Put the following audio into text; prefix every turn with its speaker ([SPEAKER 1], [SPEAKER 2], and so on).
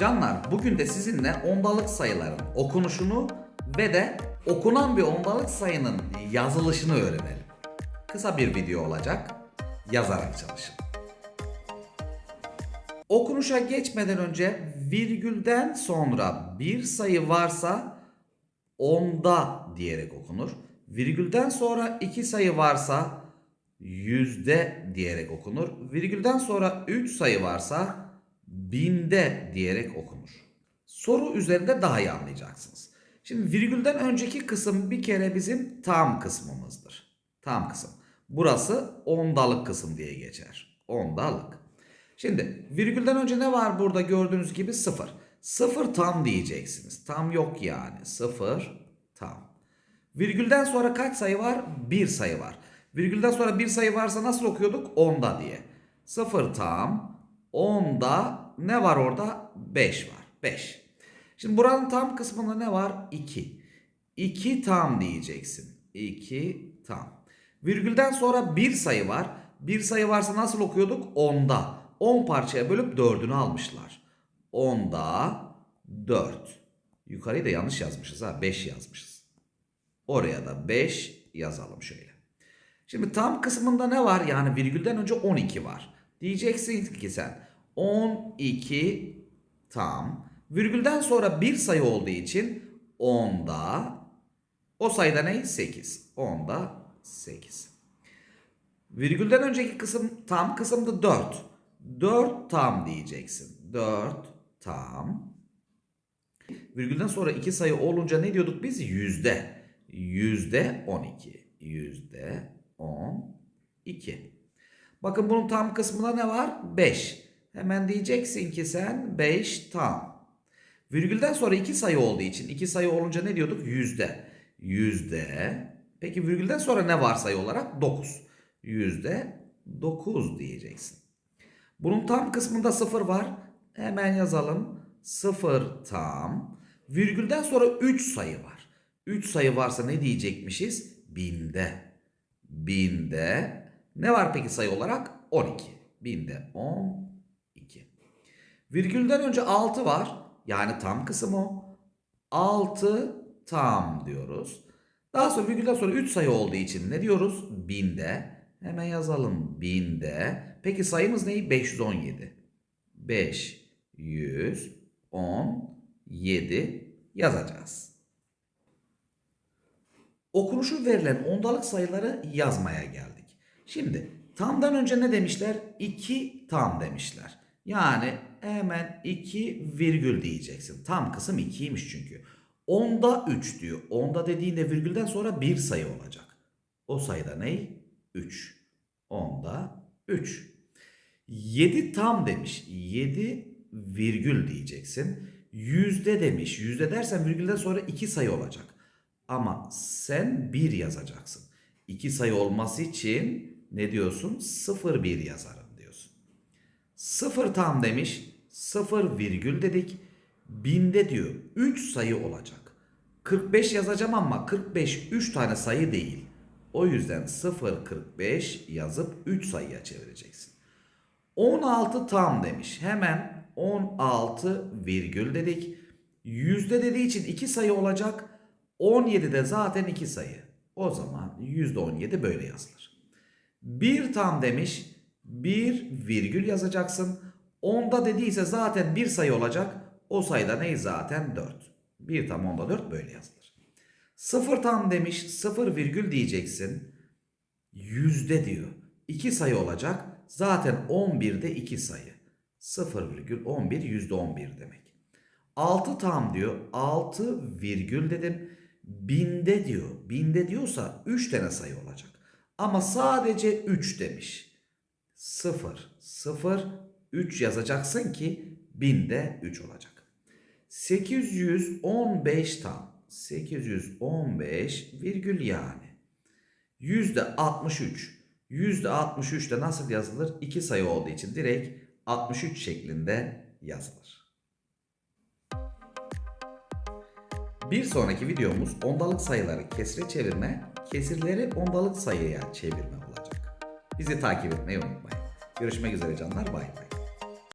[SPEAKER 1] Canlar bugün de sizinle ondalık sayıların okunuşunu ve de okunan bir ondalık sayının yazılışını öğrenelim. Kısa bir video olacak. Yazarak çalışın. Okunuşa geçmeden önce virgülden sonra bir sayı varsa onda diyerek okunur. Virgülden sonra iki sayı varsa yüzde diyerek okunur. Virgülden sonra üç sayı varsa binde diyerek okunur. Soru üzerinde daha iyi anlayacaksınız. Şimdi virgülden önceki kısım bir kere bizim tam kısmımızdır. Tam kısım. Burası ondalık kısım diye geçer. Ondalık. Şimdi virgülden önce ne var burada gördüğünüz gibi sıfır. Sıfır tam diyeceksiniz. Tam yok yani. Sıfır tam. Virgülden sonra kaç sayı var? Bir sayı var. Virgülden sonra bir sayı varsa nasıl okuyorduk? Onda diye. Sıfır tam. Onda ne var orada? 5 var. 5. Şimdi buranın tam kısmında ne var? 2. 2 tam diyeceksin. 2 tam. Virgülden sonra bir sayı var. Bir sayı varsa nasıl okuyorduk? Onda. 10 parçaya bölüp 4'ünü almışlar. Onda 4. Yukarıyı da yanlış yazmışız ha. 5 yazmışız. Oraya da 5 yazalım şöyle. Şimdi tam kısmında ne var? Yani virgülden önce 12 var. Diyeceksin ki sen 12 tam. Virgülden sonra bir sayı olduğu için 10'da o sayıda ne? 8. 10'da 8. Virgülden önceki kısım tam kısımda 4. 4 tam diyeceksin. 4 tam. Virgülden sonra iki sayı olunca ne diyorduk biz? Yüzde. Yüzde 12. Yüzde 12. Bakın bunun tam kısmında ne var? 5. Hemen diyeceksin ki sen 5 tam. Virgülden sonra iki sayı olduğu için iki sayı olunca ne diyorduk? Yüzde. Yüzde. Peki virgülden sonra ne var sayı olarak? 9. Yüzde 9 diyeceksin. Bunun tam kısmında 0 var. Hemen yazalım. 0 tam. Virgülden sonra 3 sayı var. 3 sayı varsa ne diyecekmişiz? Binde. Binde. Ne var peki sayı olarak? 12. Binde 12. Virgülden önce 6 var. Yani tam kısım o. 6 tam diyoruz. Daha sonra virgülden sonra 3 sayı olduğu için ne diyoruz? Binde. Hemen yazalım. Binde. Peki sayımız ne? 517. 517 yazacağız. Okunuşu verilen ondalık sayıları yazmaya geldik. Şimdi tamdan önce ne demişler? 2 tam demişler. Yani hemen 2 virgül diyeceksin. Tam kısım 2'ymiş çünkü. Onda 3 diyor. Onda dediğinde virgülden sonra bir sayı olacak. O sayıda ne? 3. Onda 3. 7 tam demiş. 7 virgül diyeceksin. Yüzde demiş. Yüzde dersen virgülden sonra 2 sayı olacak. Ama sen 1 yazacaksın. 2 sayı olması için ne diyorsun? 0 1 yazarım diyorsun. 0 tam demiş. 0 virgül dedik. Binde diyor 3 sayı olacak. 45 yazacağım ama 45 3 tane sayı değil. O yüzden 0 45 yazıp 3 sayıya çevireceksin. 16 tam demiş. Hemen 16 virgül dedik. Yüzde dediği için 2 sayı olacak. 17 de zaten 2 sayı. O zaman yüzde 17 böyle yazılır. 1 tam demiş. 1 virgül yazacaksın. Onda dediyse zaten bir sayı olacak. O sayıda ne zaten 4. 1 tam onda 4 böyle yazılır. 0 tam demiş. 0 virgül diyeceksin. Yüzde diyor. 2 sayı olacak. Zaten 11'de 2 sayı. 0,11 yüzde 11 demek. 6 tam diyor. 6 virgül dedim. Binde diyor. Binde diyorsa 3 tane sayı olacak. Ama sadece 3 demiş. 0, 0, 3 yazacaksın ki binde 3 olacak. 815 tam. 815 virgül yani. Yüzde 63. Yüzde 63 de nasıl yazılır? 2 sayı olduğu için direkt 63 şeklinde yazılır. Bir sonraki videomuz ondalık sayıları kesire çevirme, kesirleri ondalık sayıya çevirme olacak. Bizi takip etmeyi unutmayın. Görüşmek üzere canlar. Bay bay.